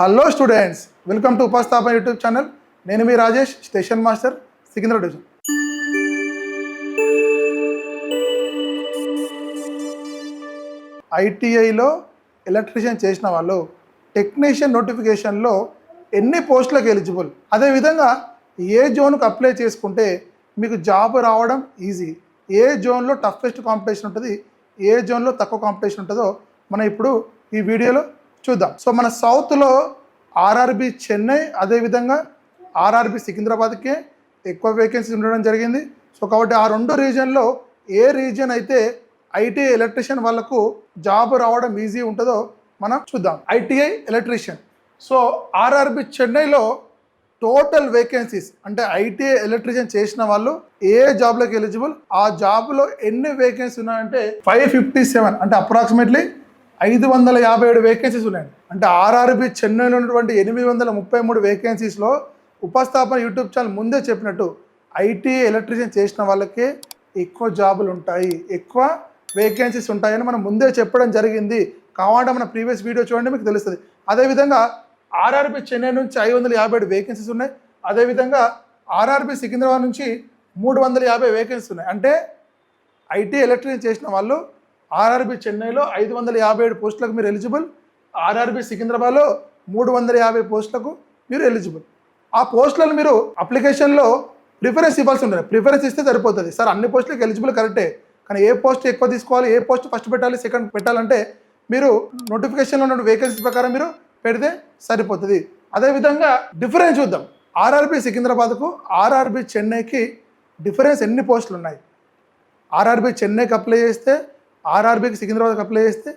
Hello students welcome to Upasthapana YouTube channel నేను మీ Rajesh station master Secunderabad division ఐటీఐలో electrician చేసిన వాళ్ళు technician నోటిఫికేషన్లో ఎన్ని పోస్టులకు ఎలిజిబుల్ అదేవిధంగా ఏ జోన్కు అప్లై చేసుకుంటే మీకు జాబ్ రావడం ఈజీ ఏ జోన్లో టఫెస్ట్ కాంపిటీషన్ ఉంటుంది ఏ జోన్లో తక్కువ కాంపిటీషన్ ఉంటుందో మనం ఇప్పుడు ఈ వీడియోలో చూద్దాం. సో మన సౌత్లో ఆర్ఆర్బి చెన్నై అదేవిధంగా ఆర్ఆర్బి సికింద్రాబాద్కే ఎక్కువ వేకెన్సీ ఉండడం జరిగింది. సో కాబట్టి ఆ రెండు రీజియన్లో ఏ రీజియన్ అయితే ఐటీ ఎలక్ట్రీషియన్ వాళ్ళకు జాబ్ రావడం ఈజీ ఉంటుందో మనం చూద్దాం. ఐటీఐ ఎలక్ట్రీషియన్ సో ఆర్ఆర్బి చెన్నైలో టోటల్ వేకెన్సీస్ అంటే ఐటీఐ ఎలక్ట్రీషియన్ చేసిన వాళ్ళు ఏ జాబ్లోకి ఎలిజిబుల్ ఆ జాబ్లో ఎన్ని వేకెన్సీ ఉన్నాయంటే ఫైవ్ ఫిఫ్టీ సెవెన్ అంటే అప్రాక్సిమేట్లీ ఐదు వందల యాభై ఏడు వేకెన్సీస్ ఉన్నాయి. అంటే ఆర్ఆర్బి చెన్నైలో ఉన్నటువంటి ఎనిమిది వందల ముప్పై మూడు వేకెన్సీస్లో ఉపస్థాపన యూట్యూబ్ ఛానల్ ముందే చెప్పినట్టు ఐటీ ఎలక్ట్రీషియన్ చేసిన వాళ్ళకే ఎక్కువ జాబులు ఉంటాయి ఎక్కువ వేకెన్సీస్ ఉంటాయని మనం ముందే చెప్పడం జరిగింది. కావాలంటే మన ప్రీవియస్ వీడియో చూడండి మీకు తెలుస్తుంది. అదేవిధంగా ఆర్ఆర్బి చెన్నై నుంచి ఐదు వందల యాభై ఏడు వేకెన్సీస్ ఉన్నాయి. అదేవిధంగా ఆర్ఆర్బి సికింద్రాబాద్ నుంచి మూడు వందల యాభై వేకెన్సీస్ ఉన్నాయి. అంటే ఐటీ ఎలక్ట్రీషియన్ చేసిన వాళ్ళు ఆర్ఆర్బి చెన్నైలో ఐదు వందల యాభై ఏడు పోస్టులకు మీరు ఎలిజిబుల్. ఆర్ఆర్బి సికింద్రాబాద్లో మూడు వందల యాభై పోస్టులకు మీరు ఎలిజిబుల్. ఆ పోస్టులను మీరు అప్లికేషన్లో ప్రిఫరెన్స్ ఇవ్వాల్సి ఉంటుంది. ప్రిఫరెన్స్ ఇస్తే సరిపోతుంది. సార్ అన్ని పోస్టులకు ఎలిజిబుల్ కరెక్టే. కానీ ఏ పోస్ట్ ఎక్కువ తీసుకోవాలి ఏ పోస్ట్ ఫస్ట్ పెట్టాలి సెకండ్ పెట్టాలంటే మీరు నోటిఫికేషన్లో ఉన్న వేకెన్సీ ప్రకారం మీరు పెడితే సరిపోతుంది. అదేవిధంగా డిఫరెన్స్ చూద్దాం. ఆర్ఆర్బి సికింద్రాబాద్కు ఆర్ఆర్బి చెన్నైకి డిఫరెన్స్ ఎన్ని పోస్టులు ఉన్నాయి? ఆర్ఆర్బి చెన్నైకి అప్లై చేస్తే ఆర్ఆర్బికి సికింద్రాబాద్కి అప్లై చేస్తే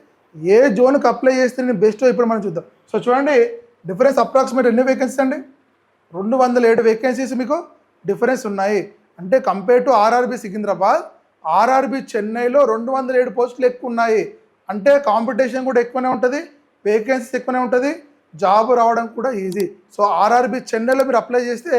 ఏ జోన్కి అప్లై చేస్తే నేను బెస్ట్ ఇప్పుడు మనం చూద్దాం. సో చూడండి డిఫరెన్స్ అప్రాక్సిమేట్ ఎన్ని వేకెన్సీస్ అండి? రెండు వందల ఏడు వేకెన్సీస్ మీకు డిఫరెన్స్ ఉన్నాయి. అంటే compare to RRB Secunderabad RRB చెన్నైలో రెండు వందల ఏడు పోస్టులు ఎక్కువ ఉన్నాయి. అంటే కాంపిటీషన్ కూడా ఎక్కువనే ఉంటుంది వేకెన్సీస్ ఎక్కువనే ఉంటుంది జాబ్ రావడం కూడా ఈజీ సో ఆర్ఆర్బి చెన్నైలో మీరు అప్లై చేస్తే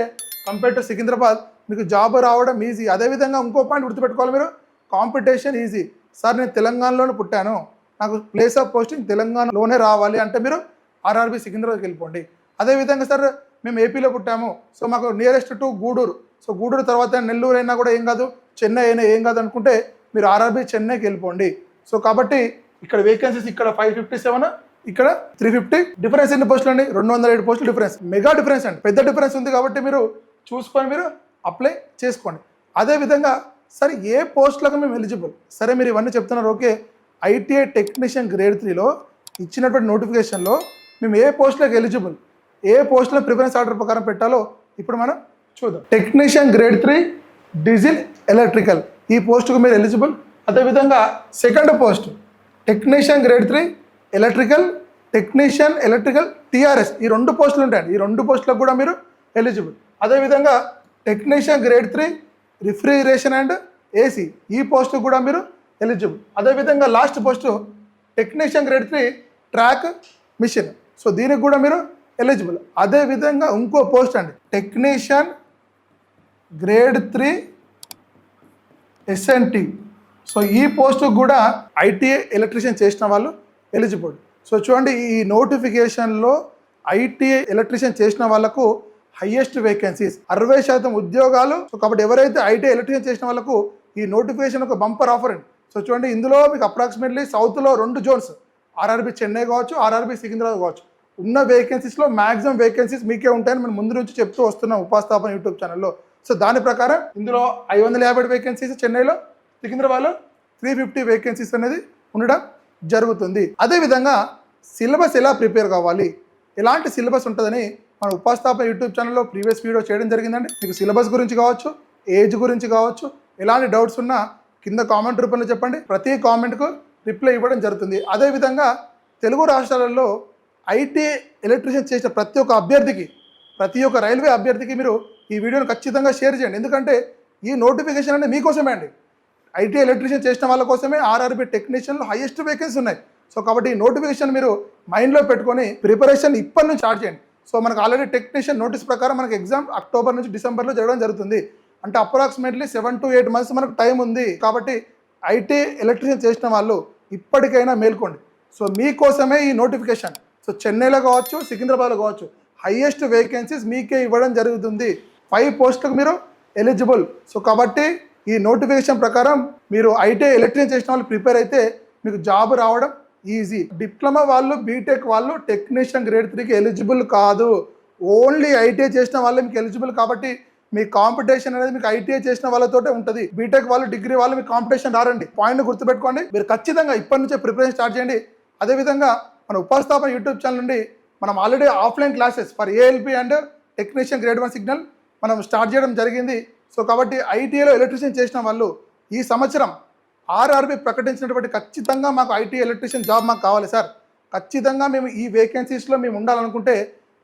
కంపేర్ టు సికింద్రాబాద్ మీకు జాబ్ రావడం ఈజీ అదేవిధంగా ఇంకో పాయింట్ గుర్తుపెట్టుకోవాలి మీరు కాంపిటీషన్ ఈజీ సార్ నేను తెలంగాణలోనే పుట్టాను. నాకు ప్లేస్ ఆఫ్ పోస్టింగ్ తెలంగాణలోనే రావాలి అంటే మీరు ఆర్ఆర్బి సికింద్రాబాద్కి వెళ్ళిపోండి. అదేవిధంగా సార్ మేము ఏపీలో పుట్టాము. సో మాకు nearest to Gudur. So Gudur తర్వాత నెల్లూరు అయినా కూడా ఏం కాదు చెన్నై అయినా ఏం కాదు అనుకుంటే మీరు ఆర్ఆర్బి చెన్నైకి వెళ్ళిపోండి. సో కాబట్టి ఇక్కడ వేకెన్సీస్ ఇక్కడ ఫైవ్ ఫిఫ్టీ సెవెన్ ఇక్కడ త్రీ ఫిఫ్టీ డిఫరెన్స్ ఎన్ని పోస్టులు అండి? రెండు వందల ఏడు పోస్టులు డిఫరెన్స్ మెగా డిఫరెన్స్ అండి. పెద్ద డిఫరెన్స్ ఉంది కాబట్టి మీరు చూసుకొని మీరు అప్లై చేసుకోండి. అదేవిధంగా సరే ఏ పోస్టులకు మేము ఎలిజిబుల్? సరే మీరు ఇవన్నీ చెప్తున్నారు ఓకే. ఐటీఐ టెక్నీషియన్ గ్రేడ్ త్రీలో ఇచ్చినటువంటి నోటిఫికేషన్లో మేము ఏ పోస్టులకు ఎలిజిబుల్? ఏ పోస్టులో ప్రిఫరెన్స్ ఆర్డర్ ప్రకారం పెట్టాలో ఇప్పుడు మనం చూద్దాం. Technician grade three diesel electrical. ఈ పోస్టుకు మీరు ఎలిజిబుల్. అదేవిధంగా second post technician grade three electrical technician electrical TRS. ఈ రెండు పోస్టులు ఉంటాయండి. ఈ రెండు పోస్టులకు కూడా మీరు ఎలిజిబుల్. అదేవిధంగా technician grade three refrigeration and AC. ఈ పోస్టు కూడా మీరు ఎలిజిబుల్. అదేవిధంగా last post technician grade three track machine. So దీనికి కూడా మీరు ఎలిజిబుల్. అదేవిధంగా ఇంకో పోస్ట్ అండి. Technician grade three SNT so ఈ పోస్టు కూడా ఐటీఐ ఎలక్ట్రీషియన్ చేసిన వాళ్ళు ఎలిజిబుల్. సో చూడండి ఈ నోటిఫికేషన్లో ఐటీఐ ఎలక్ట్రీషియన్ చేసిన వాళ్ళకు హయ్యెస్ట్ వేకెన్సీస్ అరవై శాతం ఉద్యోగాలు. సో కాబట్టి ఎవరైతే ఐటీ ఎలక్ట్రీషియన్ చేసిన వాళ్ళకు ఈ నోటిఫికేషన్ ఒక బంపర్ ఆఫర్ అండి. సో చూడండి ఇందులో మీకు అప్రాక్సిమేట్లీ సౌత్లో రెండు జోన్స్ ఆర్ఆర్బి చెన్నై కావచ్చు ఆర్ఆర్బి సికింద్రాబాద్ కావచ్చు. ఉన్న వేకెన్సీస్లో మ్యాక్సిమం వేకెన్సీస్ మీకే ఉంటాయని మనం ముందు నుంచి చెప్తూ వస్తున్నాం ఉపాస్థాపన యూట్యూబ్ ఛానల్లో సో దాని ప్రకారం ఇందులో ఐదు వందల యాభై వేకెన్సీస్ చెన్నైలో సికింద్రాబాద్లో త్రీ ఫిఫ్టీ వేకెన్సీస్ అనేది ఉండడం జరుగుతుంది. అదేవిధంగా సిలబస్ ఎలా ప్రిపేర్ కావాలి? ఎలాంటి సిలబస్ ఉంటుందని మన ఉపాస్థాపన యూట్యూబ్ ఛానల్లో ప్రీవియస్ వీడియో చేయడం జరిగిందండి. మీకు సిలబస్ గురించి కావచ్చు ఏజ్ గురించి కావచ్చు ఎలాంటి డౌట్స్ ఉన్నా కింద కామెంట్ రూపంలో చెప్పండి. ప్రతి కామెంట్కు రిప్లై ఇవ్వడం జరుగుతుంది. అదేవిధంగా తెలుగు రాష్ట్రాలలో ఐటీ ఎలక్ట్రీషియన్ చేసిన ప్రతి ఒక్క అభ్యర్థికి ప్రతి ఒక్క రైల్వే అభ్యర్థికి మీరు ఈ వీడియోను ఖచ్చితంగా షేర్ చేయండి. ఎందుకంటే ఈ నోటిఫికేషన్ అనేది మీకోసమే అండి. ఐటీ ఎలక్ట్రీషియన్ చేసిన వాళ్ళ కోసమే ఆర్ఆర్బి టెక్నీషియన్లు హైయెస్ట్ వేకెన్సీ ఉన్నాయి. సో కాబట్టి ఈ నోటిఫికేషన్ మీరు మైండ్లో పెట్టుకొని ప్రిపరేషన్ ఇప్పటి నుంచి స్టార్ట్ చేయండి. సో మనకు ఆల్రెడీ టెక్నీషియన్ నోటీస్ ప్రకారం మనకి ఎగ్జామ్ అక్టోబర్ నుంచి డిసెంబర్లో జరగడం జరుగుతుంది. అంటే approximately seven to eight months మనకు టైం ఉంది. కాబట్టి ఐటీ ఎలక్ట్రీషియన్ చేసిన వాళ్ళు ఇప్పటికైనా మేల్కోండి. సో మీకోసమే ఈ నోటిఫికేషన్ సో చెన్నైలో కావచ్చు సికింద్రాబాద్లో కావచ్చు హైయెస్ట్ వేకెన్సీస్ మీకే ఇవ్వడం జరుగుతుంది. ఫైవ్ పోస్టులకు మీరు ఎలిజిబుల్ సో కాబట్టి ఈ నోటిఫికేషన్ ప్రకారం మీరు ఐటీ ఎలక్ట్రీషియన్ చేసిన వాళ్ళు ప్రిపేర్ అయితే మీకు జాబ్ రావడం ఈజీ. డిప్లొమా వాళ్ళు బీటెక్ వాళ్ళు టెక్నీషియన్ గ్రేడ్ త్రీకి ఎలిజిబుల్ కాదు. ఓన్లీ ఐటీఐ చేసిన వాళ్ళే మీకు ఎలిజిబుల్ కాబట్టి మీ కాంపిటీషన్ అనేది మీకు ఐటీఐ చేసిన వాళ్ళతోటే ఉంటుంది. బీటెక్ వాళ్ళు డిగ్రీ వాళ్ళు మీకు కాంపిటీషన్ రారండి. పాయింట్ గుర్తుపెట్టుకోండి. మీరు ఖచ్చితంగా ఇప్పటి నుంచే ప్రిపరేషన్ స్టార్ట్ చేయండి. అదేవిధంగా మన ఉపస్థాపన యూట్యూబ్ ఛానల్ నుండి మనం already offline classes for ALP and technician grade one signal మనం స్టార్ట్ చేయడం జరిగింది. సో కాబట్టి ఐటీఐలో ఎలక్ట్రీషియన్ చేసిన వాళ్ళు ఈ సంవత్సరం ఆర్ఆర్బి ప్రకటించినటువంటి ఖచ్చితంగా మాకు ఐటీ ఎలక్ట్రీషియన్ జాబ్ మాకు కావాలి సార్. ఖచ్చితంగా మేము ఈ వేకెన్సీస్లో మేము ఉండాలనుకుంటే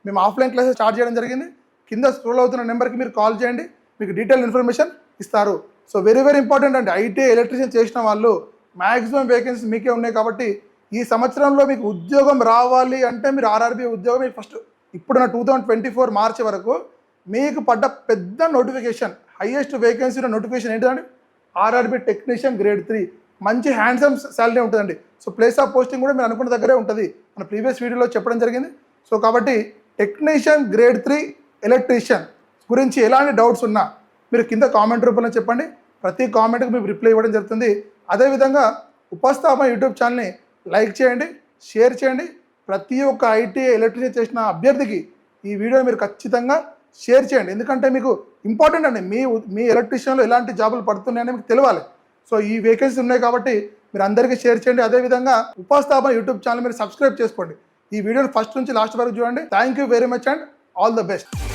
మేము ఆఫ్లైన్ క్లాసెస్ స్టార్ట్ చేయడం జరిగింది. కింద స్క్రోల్ అవుతున్న నెంబర్కి మీరు కాల్ చేయండి. మీకు డీటెయిల్ ఇన్ఫర్మేషన్ ఇస్తారు. సో వెరీ వెరీ ఇంపార్టెంట్ అండి. ఐటీ ఎలక్ట్రీషియన్ చేసిన వాళ్ళు మ్యాక్సిమం వేకెన్సీస్ మీకే ఉన్నాయి కాబట్టి ఈ సంవత్సరంలో మీకు ఉద్యోగం రావాలి అంటే మీరు ఆర్ఆర్బీ ఉద్యోగం మీకు ఫస్ట్ ఇప్పుడున్న టూ థౌజండ్ ట్వంటీ ఫోర్ మార్చి వరకు మీకు పడ్డ పెద్ద నోటిఫికేషన్ హయ్యెస్ట్ వేకెన్సీ నోటిఫికేషన్ ఏంటంటే ఆర్ఆర్బి టెక్నీషియన్ గ్రేడ్ త్రీ మంచి హ్యాండ్సమ్ శాలరీ ఉంటుందండి. సో ప్లేస్ ఆఫ్ పోస్టింగ్ కూడా మీరు అనుకున్న దగ్గరే ఉంటుంది. మన ప్రీవియస్ వీడియోలో చెప్పడం జరిగింది. సో కాబట్టి టెక్నీషియన్ గ్రేడ్ త్రీ ఎలక్ట్రీషియన్ గురించి ఎలాంటి డౌట్స్ ఉన్నా మీరు కింద కామెంట్ రూపంలో చెప్పండి. ప్రతి కామెంట్కి మీకు రిప్లై ఇవ్వడం జరుగుతుంది. అదేవిధంగా ఉపస్థాపన యూట్యూబ్ ఛానల్ని లైక్ చేయండి షేర్ చేయండి. ప్రతి ఒక్క ఐటీ ఎలక్ట్రీషియన్ చేసిన అభ్యర్థికి ఈ వీడియో మీరు ఖచ్చితంగా షేర్ చేయండి. ఎందుకంటే మీకు ఇంపార్టెంట్ అండి. మీ మీ ఎలక్ట్రీషియన్లో ఎలాంటి జాబులు పడుతున్నాయని మీకు తెలియాలి. సో ఈ వేకెన్సీ ఉన్నాయి కాబట్టి మీరు అందరికీ షేర్ చేయండి. అదేవిధంగా ఉపస్థాపన యూట్యూబ్ ఛానల్ మీరు సబ్స్క్రైబ్ చేసుకోండి. ఈ వీడియోని ఫస్ట్ నుంచి లాస్ట్ వరకు చూడండి. Thank you very much and all the best.